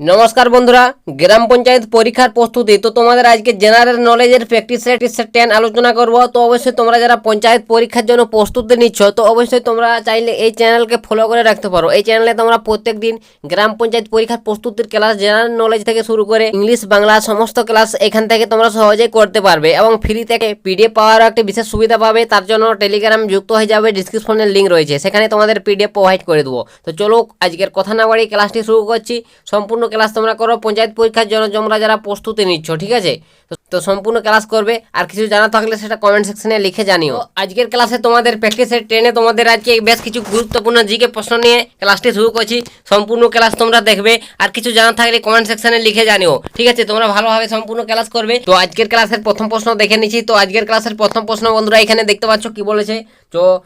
নমস্কার বন্ধুরা, গ্রাম পঞ্চায়েত পরীক্ষার প্রস্তুতি। তো তোমাদের আজকে জেনারেল নলেজের প্র্যাকটিস সেট টেন আলোচনা করব। তো অবশ্যই তোমরা যারা পঞ্চায়েত পরীক্ষার জন্য প্রস্তুতি নিচ্ছ, তো অবশ্যই তোমরা চাইলে এই চ্যানেলকে ফলো করে রাখতে পারো। এই চ্যানেলে তোমরা প্রত্যেক দিন গ্রাম পঞ্চায়েত পরীক্ষার প্রস্তুতির ক্লাস জেনারেল নলেজ থেকে শুরু করে ইংলিশ বাংলা, সমস্ত ক্লাস এখান থেকে তোমরা সহজেই করতে পারবে এবং ফ্রি থেকে পিডিএফ পাওয়ার একটা বিশেষ সুবিধা পাবে। তার জন্য টেলিগ্রাম যুক্ত হয়ে যাবে ডিসক্রিপশনের লিঙ্ক রয়েছে। সেখানে তোমাদের পিডিএফ প্রোভাইড করে দেবো। তো চলো, আজকের কথা না বাড়ি ক্লাসটি শুরু করছি। সম্পূর্ণ ক্লাস তোমরা করো। পঞ্চায়েত পরীক্ষার জন্য তোমরা যারা প্রস্তুতি নিচ্ছ ঠিক আছে? তো- তো সম্পূর্ণ ক্লাস করবে। আর কিছু জানা থাকলে সেটা কমেন্ট সেকশনে লিখে জানিও। আজকের ক্লাসে তোমাদের প্র্যাকটিসের ট্রেনে তোমাদের আজকে বেশ কিছু গুরুত্বপূর্ণ জিকে প্রশ্ন নিয়ে ক্লাসটি শুরু করছি। সম্পূর্ণ ক্লাস তোমরা দেখবে। আর কিছু জানা থাকলে কমেন্ট সেকশনে লিখে জানিও। ঠিক আছে? তোমরা ভালোভাবে সম্পূর্ণ ক্লাস করবে। তো আজকের ক্লাসের প্রথম প্রশ্ন দেখে নিচ্ছি। তো আজকের ক্লাসের প্রথম প্রশ্ন বন্ধুরা এখানে দেখতে পাচ্ছ কি বলেছে? তো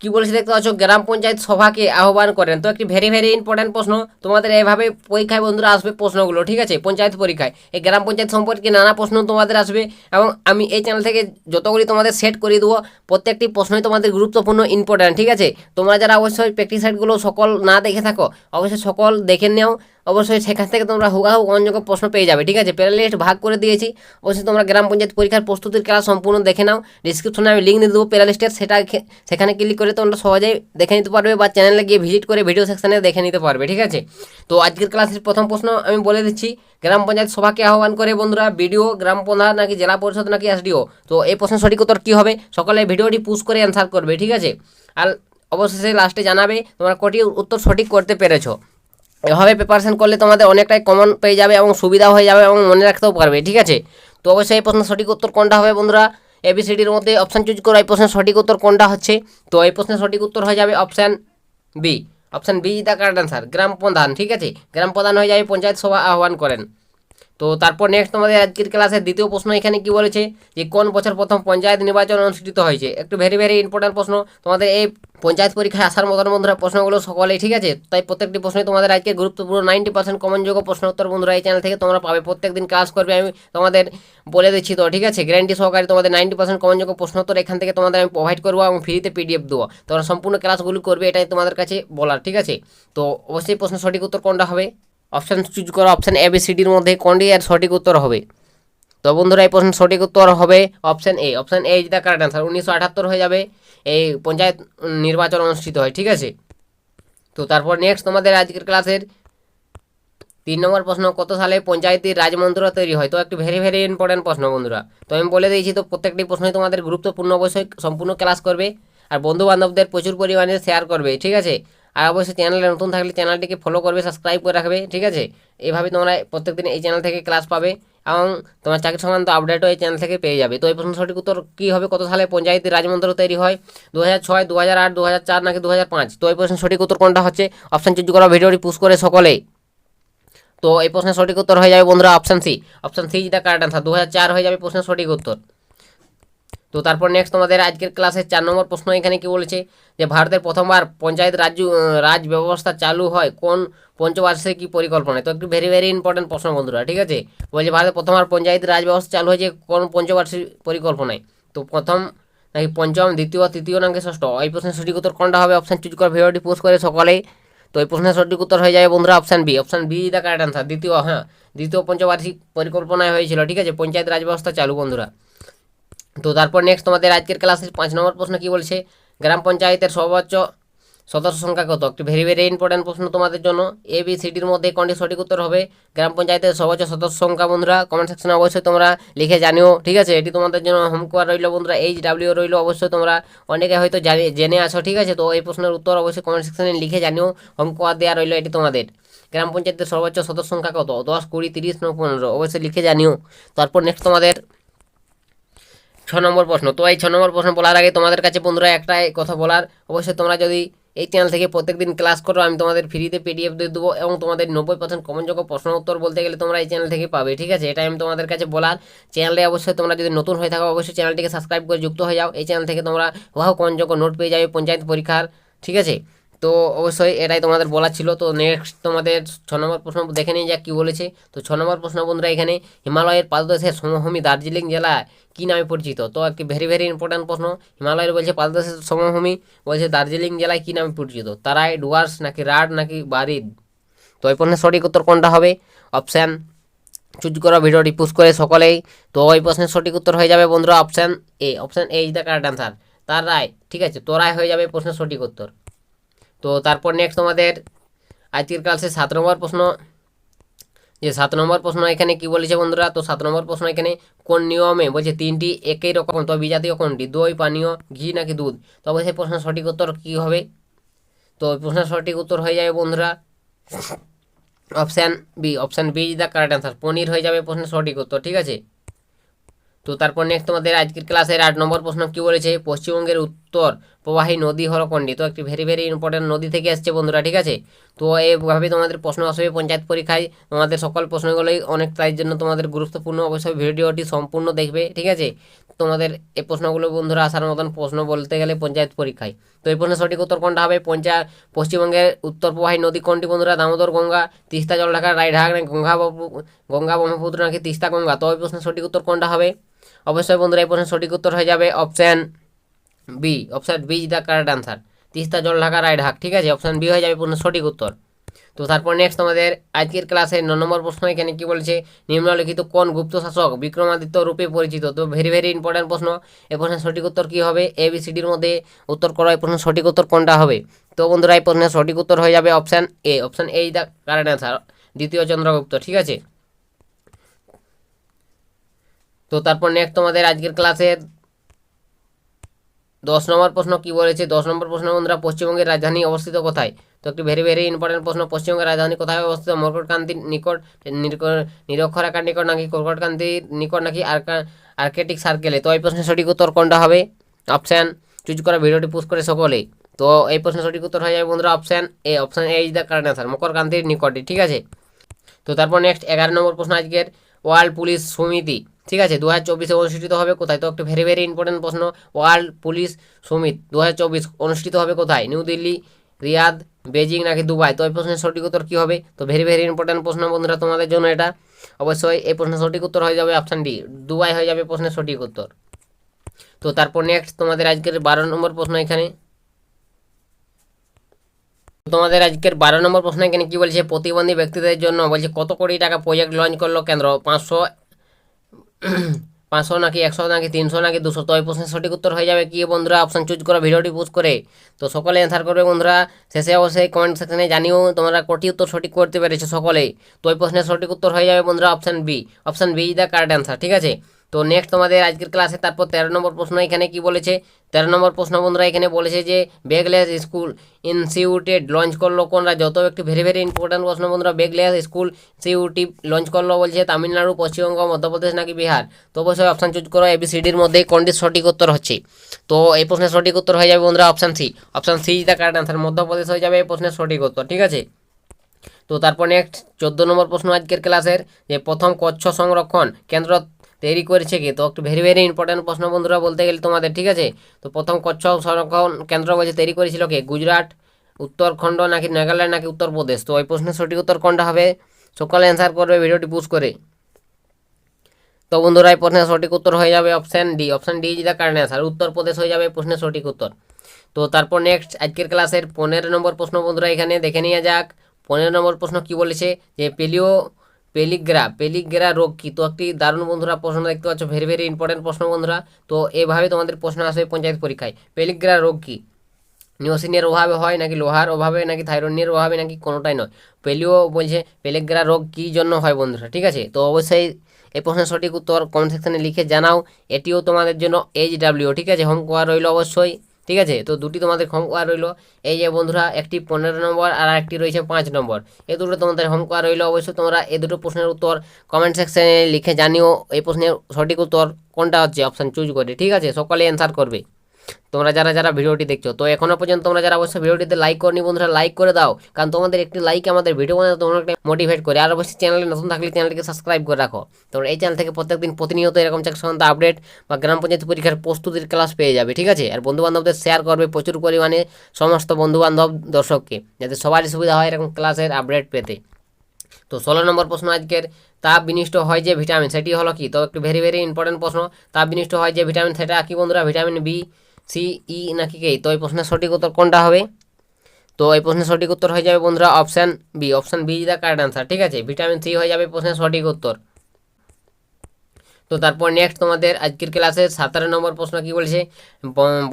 কি বলেছে দেখতে পাচ্ছ? গ্রাম পঞ্চায়েত সভাকে আহ্বান করেন। তো একটি ভেরি ভেরি ইম্পর্টেন্ট প্রশ্ন। তোমাদের এভাবে পরীক্ষায় বন্ধুরা আসবে প্রশ্নগুলো, ঠিক আছে? পঞ্চায়েত পরীক্ষায়। এই গ্রাম পঞ্চায়েত সম্পর্কে নানা প্রশ্ন তোমাদের আসবে এবং আমি এই চ্যানেল থেকে যতগুলি তোমাদের সেট করে দেবো, প্রত্যেকটি প্রশ্নই তোমাদের গুরুত্বপূর্ণ ইম্পর্ট্যান্ট ঠিক আছে? তোমরা যারা অবশ্যই প্র্যাকটিস সেটগুলো সকল না দেখে থাকো, অবশ্যই সকল দেখে নেও। অবশ্যই সেখান থেকে তোমরা হুগাহু অযোগ্য প্রশ্ন পেয়ে যাবে, ঠিক আছে? প্যারা লিস্ট ভাগ করে দিয়েছি। অবশ্যই তোমরা গ্রাম পঞ্চায়েত পরীক্ষার প্রস্তুতির ক্লাস সম্পূর্ণ দেখে নাও। ডিসক্রিপশনে আমি লিঙ্ক দিয়ে দেবো প্যারা লিস্টের সেটা সেখানে ক্লিক করে তোমরা সহজেই দেখে নিতে পারবে বা চ্যানেলে গিয়ে ভিজিট করে ভিডিও সেকশানে দেখে নিতে পারবে, ঠিক আছে? তো আজকের ক্লাসের প্রথম প্রশ্ন আমি বলে দিচ্ছি, গ্রাম পঞ্চায়েত সভাকে আহ্বান করে বন্ধুরা, বিডিও, গ্রাম প্রধান নাকি জেলা পরিষদ নাকি এসডিও তো এই প্রশ্নের সঠিক উত্তর কী হবে? সকলে ভিডিওটি পুশ করে অ্যান্সার করবে, ঠিক আছে? আর অবশেষে লাস্টে জানাবে তোমরা কটি উত্তর সঠিক করতে পেরেছ। এভাবে প্রিপারেশন করলে তোমাদের অনেকটাই কমন পেয়ে যাবে এবং সুবিধা হয়ে যাবে এবং মনে রাখতেও পারবে, ঠিক আছে? তো অবশ্যই এই প্রশ্নের সঠিক উত্তর কোনটা হবে বন্ধুরা? এবিসিডির মধ্যে অপশান চুজ করো, এই প্রশ্নের সঠিক উত্তর কোনটা হচ্ছে? তো এই প্রশ্নের সঠিক উত্তর হয়ে যাবে option B option B the correct answer গ্রাম প্রধান, ঠিক আছে? গ্রাম প্রধান হয়ে যাবে পঞ্চায়েত সভা আহ্বান করেন। তো তারপর নেক্সট তোমাদের আজকের ক্লাসের দ্বিতীয় প্রশ্ন এখানে কি বলেছে? যে কোন বছর প্রথম পঞ্চায়েত নির্বাচন অনুষ্ঠিত হয়েছে? একটু ভেরি ভেরি ইম্পর্টেন্ট প্রশ্ন। তোমাদের এই পঞ্চায়েত পরীক্ষায় আসার মতন বন্ধুরা প্রশ্নগুলো সকলেই ঠিক আছে? তাই প্রত্যেকটি প্রশ্নই তোমাদের আজকে গুরুত্বপূর্ণ নাইনটি পার্সেন্ট কমনযোগ্য প্রশ্ন উত্তর বন্ধুরা এই চ্যানেল থেকে তোমরা পাবে। প্রত্যেকদিন ক্লাস করবে, আমি তোমাদের বলে দিচ্ছি তো, ঠিক আছে? গ্যারান্টি সহকারে তোমাদের নাইনটি পার্সেন্ট কমনযোগ্য প্রশ্ন উত্তর এখান থেকে তোমাদের আমি প্রোভাইড করব এবং ফ্রিতে পিডিএফ দেবো। তোমরা সম্পূর্ণ ক্লাসগুলো করবে, এটাই তোমাদের কাছে বলার, ঠিক আছে? তো অবশ্যই প্রশ্ন সঠিক উত্তর কোনটা হবে? অপশান চুজ করো অপশান এ বি সি ডির মধ্যে কোনটি এর সঠিক উত্তর হবে? তো বন্ধুরা, এই প্রশ্ন সঠিক উত্তর হবে option A option A the correct answer উনিশশো আঠাত্তর হয়ে যাবে এই পঞ্চায়েত নির্বাচন অনুষ্ঠিত হয়, ঠিক আছে? তো তারপর নেক্সট তোমাদের আজকের ক্লাসের তিন নম্বর প্রশ্ন, কত সালে পঞ্চায়েতের রাজমন্ত্র তৈরি হয়? তো একটি ভেরি ভেরি ইম্পর্টেন্ট প্রশ্ন বন্ধুরা। তো আমি বলে দিয়েছি তো, প্রত্যেকটি প্রশ্নই তোমাদের গুরুত্বপূর্ণ, অবশ্যই সম্পূর্ণ ক্লাস করবে। আর বন্ধু বান্ধবদের প্রচুর পরিমাণে শেয়ার করবে, ঠিক আছে? আর অবশ্যই চ্যানেলে নতুন থাকলে চ্যানেলটিকে ফলো করবে সাবস্ক্রাইব করে রাখবে, ঠিক আছে? এইভাবে তোমরা প্রত্যেক দিন এই চ্যানেল থেকে ক্লাস পাবে এবং তোমার চাকরি সংক্রান্ত আপডেটও এই চ্যানেল থেকে পেয়ে যাবে। তো এই প্রশ্ন সঠিক উত্তর কী হবে? কত সালে পঞ্চায়েতের রাজমন্ত্র তৈরি হয়? দু হাজার ছয় দু হাজার আট দু হাজার চার নাকি দু হাজার পাঁচ? তো এই প্রশ্নের সঠিক উত্তর কোনটা হচ্ছে? অপশান চুজ করা, ভিডিওটি পুশ করে সকলে। তো এই প্রশ্নের সঠিক উত্তর হয়ে যাবে বন্ধুরা অপশান সি অপশান সি যেটা কারেক্ট আনসার দু হাজার চার হয়ে যাবে প্রশ্নের সঠিক উত্তর। তো তারপর নেক্সট তোমাদের আজকের ক্লাসের চার নম্বর প্রশ্ন এখানে কি বলেছে? যে ভারতের প্রথমবার পঞ্চায়েত রাজ্য রাজ ব্যবস্থা চালু হয় কোন পঞ্চবার্ষিকী পরিকল্পনায় তো একটু ভেরি ভেরি ইম্পর্টেন্ট প্রশ্ন বন্ধুরা, ঠিক আছে? বলছে ভারতের প্রথমবার পঞ্চায়েত রাজ ব্যবস্থা চালু হয়েছে কোন পঞ্চবার্ষিক পরিকল্পনায়? তো প্রথম নাকি পঞ্চম, দ্বিতীয়, তৃতীয় নাকি ষষ্ঠ? এই প্রশ্নের সঠিক উত্তর কোনটা হবে? অপশান চুজ করে ভিডিওটি পোস্ট করে সকলেই তো এই প্রশ্নের সঠিক উত্তর হয়ে যাবে বন্ধুরা option B option B the correct answer দ্বিতীয় হ্যাঁ দ্বিতীয় পঞ্চবার্ষিক পরিকল্পনায় হয়েছিল, ঠিক আছে? পঞ্চায়েত রাজ ব্যবস্থা চালু বন্ধুরা। তো তারপর নেক্সট তোমাদের আজকের ক্লাসের পাঁচ নম্বর প্রশ্ন কি বলছে? গ্রাম পঞ্চায়েতের সর্বোচ্চ সদস্য সংখ্যা কত? একটি ভেরি ভেরি ইম্পর্টেন্ট প্রশ্ন তোমাদের জন্য। এ বি সিডির মধ্যে কোনটি সঠিক উত্তর হবে? গ্রাম পঞ্চায়েতের সর্বোচ্চ সদস্য সংখ্যা বন্ধুরা কমেন্ট সেকশনে অবশ্যই তোমরা লিখে জানিও, ঠিক আছে? এটি তোমাদের জন্য হোমওয়ার্ক রইল বন্ধুরা এইচ ডাব্লিউ রইল অবশ্যই তোমরা অনেকে হয়তো জানি, জেনে আছো, ঠিক আছে? তো এই প্রশ্নের উত্তর অবশ্যই কমেন্ট সেকশনে লিখে জানিও হোমওয়ার্ক দেওয়া রইল এটি তোমাদের। গ্রাম পঞ্চায়েতের সর্বোচ্চ সদস্য সংখ্যা কত? দশ, কুড়ি, তিরিশ, না, পনেরো, অবশ্যই লিখে জানিও। তারপর নেক্সট তোমাদের ছ নম্বর প্রশ্ন। তো এই ছ নম্বর প্রশ্ন বলার আগে তোমাদের কাছে বন্ধুরা একটাই কথা বলার। অবশ্যই তোমরা যদি এই চ্যানেল থেকে প্রত্যেকদিন ক্লাস করো, আমি তোমাদের ফ্রিতে পিডিএফ দিয়ে দেবো এবং তোমাদের নব্বই পার্সেন্ট কমনযোগ্য প্রশ্ন উত্তর বলতে গেলে তোমরা এই চ্যানেল থেকে পাবে, ঠিক আছে? এটাই আমি তোমাদের কাছে বলার। চ্যানেলে অবশ্যই তোমরা যদি নতুন হয়ে থাকো, অবশ্যই চ্যানেলটিকে সাবস্ক্রাইব করে যুক্ত হয়ে যাও। এই চ্যানেল থেকে তোমরা ওয়াও কমনযোগ্য নোট পেয়ে যাবে পঞ্চায়েত পরীক্ষার, ঠিক আছে? তো অবশ্যই এটাই তোমাদের বলার ছিল। তো নেক্সট তোমাদের ছ নম্বর প্রশ্ন দেখে নিয়ে যাক কী বলেছে। তো ছ নম্বর প্রশ্ন বন্ধুরা এখানে, হিমালয়ের পাদদেশের সমভূমি দার্জিলিং জেলায় কী নামে পরিচিত? তো একটি ভেরি ভেরি ইম্পর্ট্যান্ট প্রশ্ন, হিমালয়ের বলছে পাদদেশের সমভূমি, বলছে দার্জিলিং জেলায় কী নামে পরিচিত? তারাই ডুয়ার্স নাকি রাড নাকি বারিদ? তো এই প্রশ্নের সঠিক উত্তর কোনটা হবে? অপশান চুজ করো, ভিডিওটি পুশ করে সকলেই। তো ওই প্রশ্নের সঠিক উত্তর হয়ে যাবে বন্ধুরা option A option A is the correct answer তার রায় ঠিক আছে তো রায় হয়ে যাবে প্রশ্নের সঠিক উত্তর। তো তারপর নেক্সট তোমাদের আজকের ক্লাসে সাত নম্বর প্রশ্ন। যে সাত নম্বর প্রশ্ন এখানে কি বলেছে বন্ধুরা? তো সাত নম্বর প্রশ্ন এখানে, কোন নিয়মে, বলছে তিনটি একই রকম, তো বিজাতীয় কোনটি? দই, পানীয়, ঘি নাকি দুধ? তো অবশ্যই প্রশ্নের সঠিক উত্তর কী হবে? তো প্রশ্নের সঠিক উত্তর হয়ে যাবে বন্ধুরা। Option B option B is the correct answer পনির হয়ে যাবে প্রশ্নের সঠিক উত্তর, ঠিক আছে? তো তারপর নেক্সট তোমাদের আজকের ক্লাসের আট নম্বর প্রশ্ন কি বলেছে? পশ্চিমবঙ্গের উত্তর প্রবাহী নদী হলো কোনটি তো একটি ভেরি ভেরি ইম্পর্টেন্ট নদী থেকে আসছে বন্ধুরা, ঠিক আছে? তো এইভাবে তোমাদের প্রশ্ন আসবে পঞ্চায়েত পরীক্ষায়। তোমাদের সকল প্রশ্নগুলোই অনেক, তাই জন্য তোমাদের গুরুত্বপূর্ণ অবশ্যই ভিডিওটি সম্পূর্ণ দেখবে, ঠিক আছে? তোমাদের এই প্রশ্নগুলো বন্ধুরা আসার মতন প্রশ্ন বলতে গেলে পঞ্চায়েত পরীক্ষায়। তো এই প্রশ্নের সঠিক উত্তর কোনটা হবে? পঞ্চায়েত পশ্চিমবঙ্গের উত্তর প্রবাহী নদী কোনটি বন্ধুরা? দামোদর গঙ্গা, তিস্তা জলঢাকা রায়ঢাক নাকি গঙ্গা গঙ্গা ব্রহ্মপুত্র নাকি তিস্তা গঙ্গা? তো ওই প্রশ্নের সঠিক উত্তর কোনটা হবে? অবশ্যই বন্ধুরা এই প্রশ্নের সঠিক উত্তর হয়ে যাবে option B option B is the correct answer Teesta Jaldhaka Raidak ঠিক আছে? অপশান বি হয়ে যাবে প্রশ্নের সঠিক উত্তর। তো তারপর নেক্সট আমাদের আজকের ক্লাসে ন নম্বর প্রশ্ন এখানে কি বলেছে? নিম্নলিখিত কোন গুপ্ত শাসক বিক্রমাদিত্য রূপে পরিচিত? তো ভেরি ভেরি ইম্পর্ট্যান্ট প্রশ্ন। এই প্রশ্নের সঠিক উত্তর কী হবে? এ বি সি ডির মধ্যে উত্তর করো এই প্রশ্নের সঠিক উত্তর কোনটা হবে? তো বন্ধুরা, এই প্রশ্নের সঠিক উত্তর হয়ে যাবে option A option A is the answer দ্বিতীয় চন্দ্রগুপ্ত, ঠিক আছে? তো তারপর নেক্সট তোমাদের আজকের ক্লাসের দশ নম্বর প্রশ্ন কি বলেছে? দশ নম্বর প্রশ্ন, বন্ধুরা, পশ্চিমবঙ্গের রাজধানী অবস্থিত কোথায়? তো একটি ভেরি ভেরি ইম্পর্টেন্ট প্রশ্ন, পশ্চিমবঙ্গের রাজধানী কোথায় অবস্থিত? মকরকান্তির নিকট নির- নিরক্ষরেখার নিকট নাকি কর্কটকান্তির নিকট নাকি আর্কা- আর্কেটিক সার্কেলে তো এই প্রশ্নের সঠিক উত্তর কোনটা হবে? অপশান চুজ করা, ভিডিওটি পুশ করে সকলেই তো এই প্রশ্নের সঠিক উত্তর হয়ে যাবে, বন্ধুরা option A option A is the correct answer মকরকান্তির নিকটে, ঠিক আছে? তো তারপর নেক্সট এগারো নম্বর প্রশ্ন আজকের। ওয়ার্ল্ড পুলিশ সমিতি। ঠিক আছে? দু হাজার চব্বিশে অনুষ্ঠিত হবে কোথায়? তো একটা ভেরি ভেরি ইম্পর্টেন্ট প্রশ্ন। ওয়ার্ল্ড পুলিশ সমিতি দু হাজার চব্বিশ অনুষ্ঠিত হবে কোথায়? নিউ দিল্লি, রিয়াদ বেজিং নাকি দুবাই? তো এই প্রশ্নের সঠিক উত্তর কী হবে? তো ভেরি ভেরি ইম্পর্টেন্ট প্রশ্ন বন্ধুরা, তোমাদের জন্য এটা। অবশ্যই এই প্রশ্নের সঠিক উত্তর হয়ে যাবে অপশান ডি দুবাই হয়ে যাবে প্রশ্নের সঠিক উত্তর। তো তারপর নেক্সট তোমাদের আজকের বারো নম্বর প্রশ্ন এখানে। তোমাদের আজকের বারো নম্বর প্রশ্ন এখানে কি বলছে? প্রতিবন্ধী ব্যক্তিদের জন্য বলছে, কত কোটি টাকা প্রজেক্ট লঞ্চ করল কেন্দ্র? পাঁচশো পাঁচশো নাকি একশো নাকি তিনশো নাকি দুশো? তো এই প্রশ্নের সঠিক উত্তর হয়ে যাবে। কি বন্ধুরা? অপশন চুজ করো, ভিডিওটি পুশ করে। তো সকলে অ্যান্সার করবে বন্ধুরা। শেষে অবশ্যই কমেন্ট সেকশনে জানিও তোমরা কোটি উত্তর সঠিক করতে পেরেছ সকলেই। তো এই প্রশ্নের সঠিক উত্তর হয়ে যাবে বন্ধুরা option B option B is the correct answer ঠিক আছে? তো নেক্সট তোমাদের আজকের ক্লাসে তারপর তেরো নম্বর প্রশ্ন এখানে কি বলেছে? তেরো নম্বর প্রশ্ন বন্ধুরা এখানে বলেছে যে, বেগলেস স্কুল ইনস্টিটিউটেড লঞ্চ করল কোনরা? যত একটি ভেরি ভেরি ইম্পর্টেন্ট প্রশ্ন বন্ধুরা, বেগলেস স্কুল ইনস্টিটিউটিভ লঞ্চ করল বলছে তামিলনাড়ু, পশ্চিমবঙ্গ, মধ্যপ্রদেশ নাকি বিহার? তো অবশ্যই অপশান চুজ করো এবিসিডির মধ্যে কোনটির সঠিক উত্তর হচ্ছে। তো এই প্রশ্নের সঠিক উত্তর হয়ে যাবে বন্ধুরা option C option C is the correct answer Madhya Pradesh হয়ে যাবে এই প্রশ্নের সঠিক উত্তর, ঠিক আছে? তো তারপর নেক্সট চোদ্দ নম্বর প্রশ্ন আজকের ক্লাসের যে প্রথম কচ্ছ সংরক্ষণ কেন্দ্র তৈরি করেছে কি? তো একটু ভেরি ভেরি ইম্পর্টেন্ট প্রশ্ন বন্ধুরা বলতে গেলে তোমাদের, ঠিক আছে? তো প্রথম কচ্ছ সংরক্ষণ কেন্দ্র বলছে, তৈরি করেছিল কে? গুজরাট, উত্তরখণ্ড নাকি নাগাল্যান্ড নাকি উত্তরপ্রদেশ? তো ওই প্রশ্নের সঠিক উত্তর কোনটা হবে? সকলে অ্যান্সার করবে ভিডিওটি পুশ করে। তো বন্ধুরা, এই প্রশ্নের সঠিক উত্তর হয়ে যাবে অপশান ডি অপশান ডি যেটা কারেন্ট অ্যান্সার উত্তরপ্রদেশ হয়ে যাবে প্রশ্নের সঠিক উত্তর। তো তারপর নেক্সট আজকের ক্লাসের পনেরো নম্বর প্রশ্ন বন্ধুরা এখানে দেখে নেওয়া যাক। পনেরো নম্বর প্রশ্ন কি বলেছে? যে পেলিও পেলিগ্রা পেলিগ্রা রোগ কি? তো একটি দারুণ বন্ধুরা প্রশ্ন দেখতে পাচ্ছ ভেরি ভেরি ইম্পর্টেন্ট প্রশ্ন বন্ধুরা। তো এভাবে তোমাদের প্রশ্ন আসবে পঞ্চায়েত পরীক্ষায়। পেলিগ্রা রোগ কি? নিওসিনের অভাবে হয় নাকি লোহার অভাবে নাকি থাইরয়েডের অভাবে নাকি কোনোটাই নয়? পেলিও বলছে পেলেগ্রা রোগ কী জন্য হয় বন্ধুরা, ঠিক আছে? তো অবশ্যই এই প্রশ্নের সঠিক উত্তর কমেন্ট সেকশনে লিখে জানাও। এটিও তোমাদের জন্য এইচ ডাব্লিউ ঠিক আছে? হোম কোয়ার রইল অবশ্যই। ঠিক আছে? তো দুটি তোমাদের হোম কোয়ার রইল। এই যে বন্ধুরা, একটি পনেরো নম্বর আর একটি রয়েছে পাঁচ নম্বর। এই দুটো তোমাদের হোম কোয়ার রইল। অবশ্যই তোমরা এই দুটো প্রশ্নের উত্তর কমেন্ট সেকশনে লিখে জানিও। এই প্রশ্নের সঠিক উত্তর কোনটা হচ্ছে? অপশান চুজ করে। ঠিক আছে? সকলে অ্যান্সার করবে। তোমরা যারা যারা ভিডিওটি দেখছ, তো এখনও পর্যন্ত তোমরা যারা অবশ্যই ভিডিওটিতে লাইক করনি বন্ধুরা লাইক করে দাও। কারণ তোমাদের একটি লাইক আমাদের ভিডিও বানাতে তোমরা মোটিভেট করে। আর অবশ্যই চ্যানেলে নতুন থাকলে চ্যানেলটিকে সাবস্ক্রাইব করে রাখো। তোমরা এই চ্যানেল থেকে প্রত্যেকদিন প্রতিনিয়ত এরকম চাকরি সংক্রান্ত আপডেট বা গ্রাম পঞ্চায়েত পরীক্ষার প্রস্তুতির ক্লাস পেয়ে যাবে, ঠিক আছে? আর বন্ধু বান্ধবদের শেয়ার করবে প্রচুর পরিমাণে সমস্ত বন্ধু বান্ধব দর্শককে, যাতে সবারই সুবিধা হয় এরকম ক্লাসের আপডেট পেতে। তো ষোলো নম্বর প্রশ্ন আজকের। তাপ বিনিষ্ট হয় যে ভিটামিন সেটি হলো কি? তো একটু ভেরি ভেরি ইম্পর্টেন্ট প্রশ্ন। তাপ বিনিষ্ট হয় যে ভিটামিন সেটা কি বন্ধুরা? ভিটামিন বি সি, ই, নাকি কে? তো এই প্রশ্নের সঠিক উত্তর কোনটা হবে? তো এই প্রশ্নের সঠিক উত্তর হয়ে যাবে বন্ধুরা option B option B is the correct answer ঠিক আছে? ভিটামিন সি হয়ে যাবে প্রশ্নের সঠিক উত্তর। তো তারপর নেক্সট তোমাদের আজকের ক্লাসে সতেরো নম্বর প্রশ্ন কি বলছে?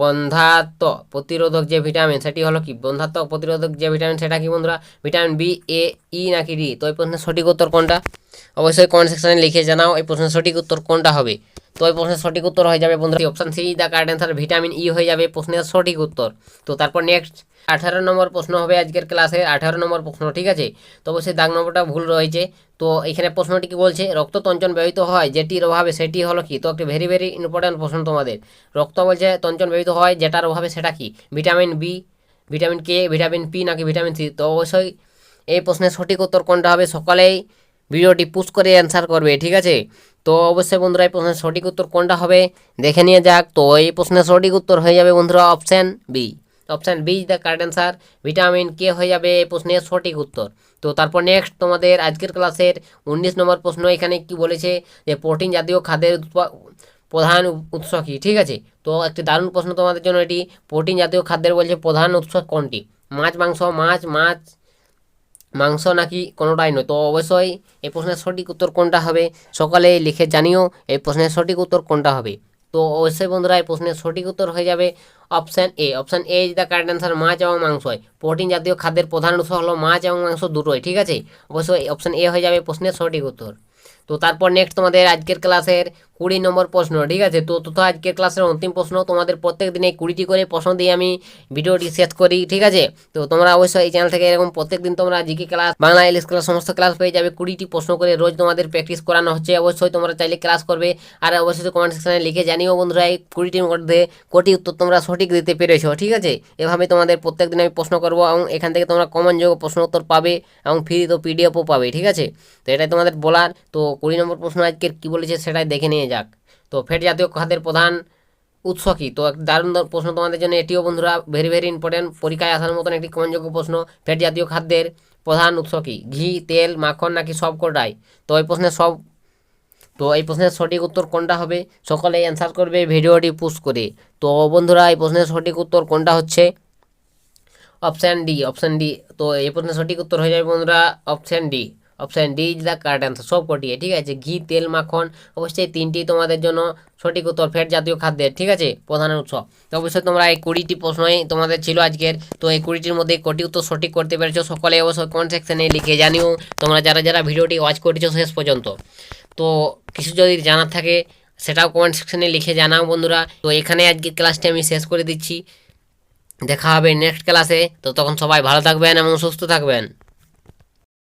বন্ধাত্ম প্রতিরোধক যে ভিটামিন সেটি হলো কি? বন্ধাত্ম প্রতিরোধক যে ভিটামিন সেটা কি বন্ধুরা? ভিটামিন বি এ ই নাকি ডি তো এই প্রশ্নের সঠিক উত্তর কোনটা? অবশ্যই কমেন্ট সেকশনে লিখে জানাও, এই প্রশ্নের সঠিক উত্তর কোনটা হবে? তো এই প্রশ্নের সঠিক উত্তর হয়ে যাবে বন্ধুরা। Option C the correct answer vitamin E হয়ে যাবে, প্রশ্নের সঠিক উত্তর। তো তারপর নেক্সট আঠারো নম্বর প্রশ্ন হবে আজকের ক্লাসে আঠারো নম্বর প্রশ্ন, ঠিক আছে? তো অবশ্যই দাগ নম্বরটা ভুল রয়েছে। তো এখানে প্রশ্নটি কি বলছে? রক্ততঞ্চন ব্যবহৃত হয়, যেটির অভাবে সেটি হলো কি? তো একটি ভেরি ভেরি ইম্পর্ট্যান্ট প্রশ্ন তোমাদের। রক্ত বলছে তঞ্চন ব্যবহৃত হয়, যেটার অভাবে সেটা কি? Vitamin B vitamin K vitamin P নাকি ভিটামিন সি তো অবশ্যই এই প্রশ্নের সঠিক উত্তর কোনটা হবে? সকালেই ভিডিওটি পুশ করে অ্যান্সার করবে, ঠিক আছে? তো অবশ্যই বন্ধুরা, এই প্রশ্নের সঠিক উত্তর কোনটা হবে? দেখে নিয়ে যাক। তো এই প্রশ্নের সঠিক উত্তর হয়ে যাবে বন্ধুরা option B option B is the correct answer vitamin K হয়ে যাবে এই প্রশ্নের সঠিক উত্তর। তো তারপর নেক্সট তোমাদের আজকের ক্লাসের উনিশ নম্বর প্রশ্ন এখানে কি বলেছে? যে প্রোটিন জাতীয় খাদ্যের প্রধান উৎস কি? ঠিক আছে? তো একটি দারুণ প্রশ্ন তোমাদের জন্য এটি। প্রোটিন জাতীয় খাদ্যের বলছে প্রধান উৎস কোনটি? মাছ, মাংস, মাছ মাছ মাংস নাকি কোনোটাই নয়। তো অবশ্যই এই প্রশ্নের সঠিক উত্তর কোনটা হবে? সকালে লিখে জানিও এই প্রশ্নের সঠিক উত্তর কোনটা হবে। তো অবশ্যই বন্ধুরা, এই প্রশ্নের সঠিক উত্তর হয়ে যাবে option A option A is the correct answer মাছ এবং মাংসই। প্রোটিন জাতীয় খাদ্যের প্রধান উৎস হলো মাছ এবং মাংস দুটোই, ঠিক আছে? অবশ্যই অপশান এ হয়ে যাবে প্রশ্নের সঠিক উত্তর। তো তারপর নেক্সট তোমাদের আজকের ক্লাসের কুড়ি নম্বর প্রশ্ন, ঠিক আছে? তো তথা আজকের ক্লাসের অন্তিম প্রশ্ন, তোমাদের প্রত্যেক দিনে কুড়িটি করে প্রশ্ন দিয়ে আমি ভিডিওটি শেষ করি, ঠিক আছে? তো, তোমরা অবশ্যই এই চ্যানেল থেকে এরকম প্রত্যেক দিন তোমরা GK class, Bangla, English class, সমস্ত ক্লাস পেয়ে যাবে। কুড়িটি প্রশ্ন করে রোজ তোমাদের প্র্যাকটিস করানো হচ্ছে। অবশ্যই তোমরা চাইলে ক্লাস করবে। আর অবশ্যই কমেন্ট সেকশনে লিখে জানিও, বন্ধুরা, এই কুড়িটির মধ্যে কোটি উত্তর তোমরা সঠিক দিতে পেরেছ, ঠিক আছে? এভাবে তোমাদের প্রত্যেক দিন আমি প্রশ্ন করব এবং এখান থেকে তোমরা কমন যোগ প্রশ্ন উত্তর পাবে এবং ফ্রি তো পিডিএফও পাবে, ঠিক আছে? তো, এটাই তোমাদের বলার। তো, কুড়ি নম্বর প্রশ্ন আজকের কী বলেছে সেটাই দেখে নিয়ে যাক। তো ফ্যাট জাতীয় খাদ্যের প্রধান উৎস কী? তো দারুণ প্রশ্ন তোমাদের জন্য। এটিও বন্ধুরা ভেরি ভেরি ইম্পর্টেন্ট পরীক্ষায় আসার মতন একটি কমনযোগ্য প্রশ্ন। ফ্যাট জাতীয় খাদ্যের প্রধান উৎস কী? ঘি, তেল, মাখন নাকি সব কোটাই? তো এই প্রশ্নের সব তো এই প্রশ্নের সঠিক উত্তর কোনটা হবে? সকলে অ্যান্সার করবে ভিডিওটি পুশ করে। তো বন্ধুরা, এই প্রশ্নের সঠিক উত্তর কোনটা হচ্ছে? অপশান ডি অপশান ডি তো এই প্রশ্নের সঠিক উত্তর হয়ে যাবে বন্ধুরা option D option D is the correct answer সব কটিয়ে ঠিক আছে? ঘি, তেল, মাখন, অবশ্যই তিনটি তোমাদের জন্য সঠিক উত্তর ফ্যাট জাতীয় খাদ্যের, ঠিক আছে? প্রধান উৎস। তো অবশ্যই তোমরা এই কুড়িটি প্রশ্নই তোমাদের ছিল আজকের। তো এই কুড়িটির মধ্যে কটি উত্তর সঠিক করতে পেরেছ সকলে অবশ্যই কমেন্ট সেকশনে লিখে জানিও। তোমরা যারা যারা ভিডিওটি ওয়াচ করেছ শেষ পর্যন্ত। তো কিছু যদি জানার থাকে, সেটাও কমেন্ট সেকশনে লিখে জানাও বন্ধুরা। তো এখানে আজকে ক্লাসটি আমি শেষ করে দিচ্ছি। দেখা হবে নেক্সট ক্লাসে তো তখন সবাই ভালো থাকবেন এবং সুস্থ থাকবেন।